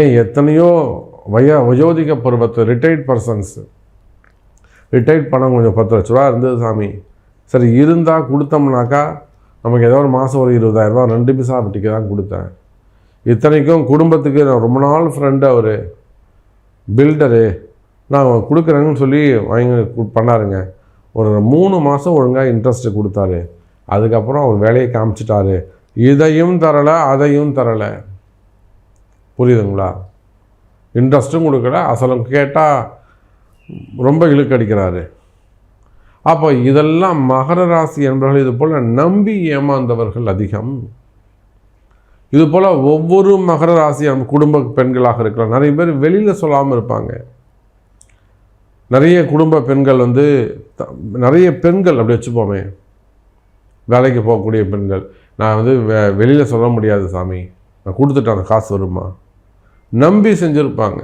ஏன் எத்தனையோ வய வயோதிக பருவத்து ரிட்டையர்ட் பர்சன்ஸ் ரிட்டையர்ட் பணம் கொஞ்சம் பத்து லட்ச ரூபா இருந்தது சாமி. சரி இருந்தால் கொடுத்தோம்னாக்கா நமக்கு ஏதோ ஒரு மாதம் ஒரு இருபதாயிரரூபா ரெண்டு பிசா வட்டிக்கு தான் கொடுத்தேன். இத்தனைக்கும் குடும்பத்துக்கு நான் ரொம்ப நாள் ஃப்ரெண்டு அவர் பில்டரு நான் கொடுக்குறேன்னு சொல்லி வாங்கி பண்ணாருங்க. ஒரு மூணு மாதம் ஒழுங்காக இன்ட்ரெஸ்ட்டு கொடுத்தாரு. அதுக்கப்புறம் அவர் வேலையை காமிச்சிட்டாரு. இதையும் தரலை அதையும் தரலை. புரியுதுங்களா? இன்ட்ரெஸ்ட்டும் கொடுக்கல. அசலம் கேட்டால் ரொம்ப இழுக்கடிக்கிறாரு. அப்போ இதெல்லாம் மகர ராசி என்பவர்கள் இது போல் நம்பி ஏமாந்தவர்கள் அதிகம். இது போல் ஒவ்வொரு மகர ராசி குடும்ப பெண்களாக இருக்கலாம். நிறைய பேர் வெளியில் சொல்லாமல் இருப்பாங்க. நிறைய குடும்ப பெண்கள் வந்து த- நிறைய பெண்கள் அப்படி வச்சுப்போமே. வேலைக்கு போகக்கூடிய பெண்கள். நான் வந்து வெ வெளியில் சொல்ல முடியாது சாமி. நான் கொடுத்துட்டேன் காசு வருமா? நம்பி செஞ்சுருப்பாங்க.